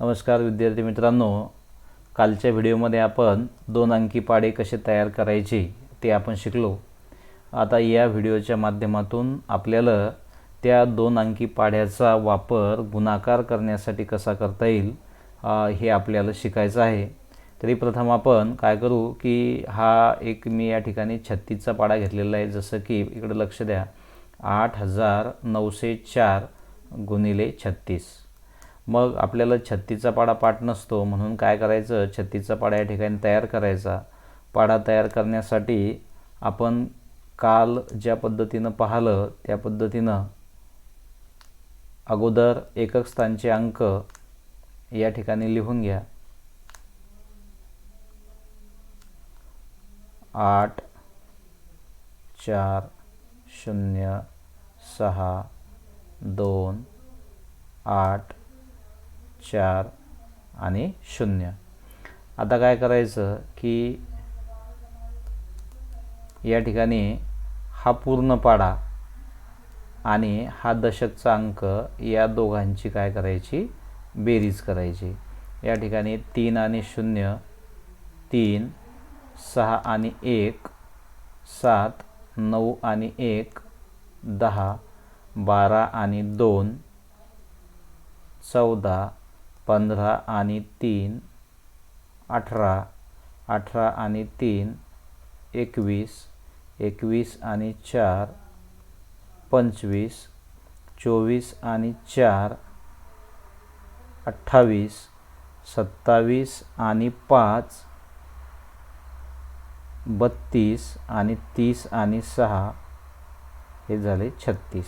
नमस्कार विद्यार्थी मित्रांनो. कालच्या व्हिडिओमध्ये आपण दोन अंकी पाडे कसे तयार करायचे ते आपण शिकलो. आता या व्हिडिओच्या माध्यमातून आपल्याला त्या दोन अंकी पाढ्याचा वापर गुणाकार करण्यासाठी कसा करता येईल हे आपल्याला शिकायचं आहे. तरी प्रथम आपण काय करू की हा एक मी या ठिकाणी छत्तीसचा पाडा घेतलेला आहे. जसं की इकडं लक्ष द्या. आठ हजार नऊशे चार गुणिले छत्तीस. मग आपल्याला छत्तीचा पाडा पाठ नसतो म्हणून काय करायचं? छत्तीचा पाडा या ठिकाणी तयार करायचा. पाडा तयार करण्यासाठी आपण काल ज्या पद्धतीनं पाहिलं त्या पद्धतीनं अगोदर एकक स्थानचे अंक या ठिकाणी लिहून घ्या. आठ चार शून्य सहा दोन आठ चार आणि शून्य. आता काय करायचं की या ठिकाणी हा पूर्ण पाडा आणि हा दशकचा अंक या दोघांची काय करायची? बेरीज करायची. या ठिकाणी तीन आणि शून्य तीन सहा आणि एक सात नऊ आणि एक दहा बारा आणि दोन चौदा पंधरा आणि तीन अठरा अठरा आणि तीन एकवीस एकवीस आणि चार पंचवीस चोवीस आणि चार अठ्ठावीस सत्तावीस आणि पाच बत्तीस आणि तीस आणि सहा हे झाले छत्तीस.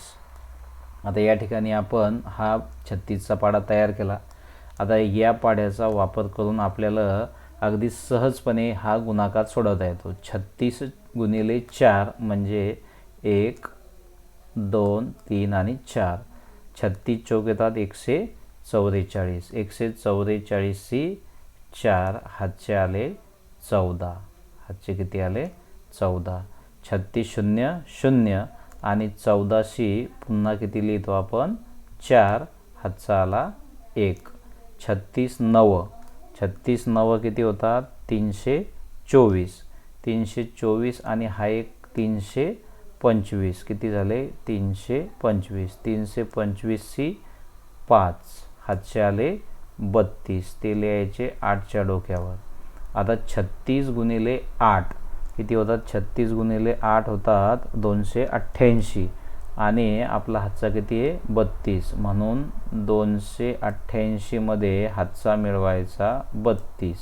आता या ठिकाणी आपण हा छत्तीसचा पाडा तयार केला. आता या पाड्याचा वापर करून आपल्याला अगदी सहजपणे हा गुणाकार सोडवता येतो. छत्तीस गुणिले चार म्हणजे एक दोन तीन आणि चार. छत्तीस चौक येतात एकशे चौवेचाळीस. एकशे चौवेचाळीसशी चार हातचे आले चौदा. हातचे किती आले? चौदा. छत्तीस शून्य शून्य आणि चौदाशी पुन्हा किती लिहितो आपण? चार हातचा आला एक. छत्तीस नव. छत्तीस नव किती होतात? तीनशे चोवीस. तीनशे चोवीस आणि हा एक तीनशे पंचवीस. किती झाले? तीनशे पंचवीस. तीनशे पंचवीसशी पाच. हातचे आले बत्तीस. ते लिहायचे आठच्या डोक्यावर. आता छत्तीस गुणिले आठ. किती होतात? छत्तीस गुणिले आठ होतात दोनशे अठ्ठ्याऐंशी. आणि आपला हातचा किती आहे? बत्तीस. म्हणून दोनशे अठ्ठ्याऐंशीमध्ये हातचा मिळवायचा बत्तीस.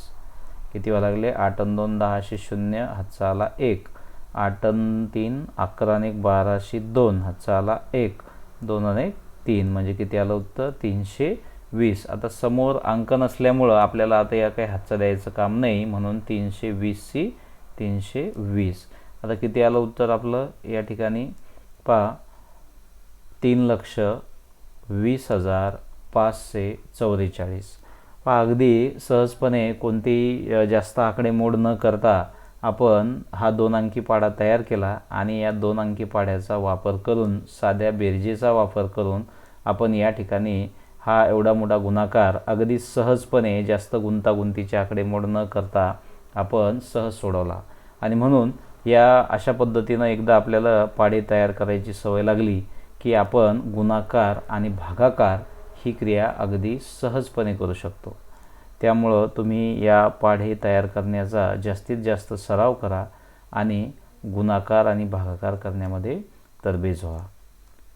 किती व्हायला लागले? आठ अन दोन दहाशे शून्य हातचा आला एक. आठ अन तीन अकरा आणि एक बाराशे दोन हातचा आला एक. दोन आणि एक तीन. म्हणजे किती आलं होतं तीनशे वीस. आता समोर अंक नसल्यामुळं आपल्याला आता या काही हातचा द्यायचं काम नाही. म्हणून तीनशे वीसशी तीनशे वीस. आता किती आलं उत्तर आपलं? या ठिकाणी पहा. तीन लक्ष वीस हजार पाचशे चौवेचाळीस. अगदी सहजपणे कोणतीही जास्त आकडेमोड न करता आपण हा दोन अंकी पाडा तयार केला आणि या दोन अंकी पाड्याचा वापर करून साध्या बेरजेचा वापर करून आपण या ठिकाणी हा एवढा मोठा गुणाकार अगदी सहजपणे जास्त गुंतागुंतीचे आकडेमोड न करता आपण सहज सोडवला. आणि म्हणून या अशा पद्धतीनं एकदा आपल्याला पाडे तयार करायची सवय लागली. की आपण गुणाकार आणि भागाकार ही क्रिया अगदी सहजपणे करू शकतो. त्यामुळं तुम्ही या पाढे तयार करण्याचा जास्तीत जास्त सराव करा आणि गुणाकार आणि भागाकार करण्यामध्ये तरबेज व्हा.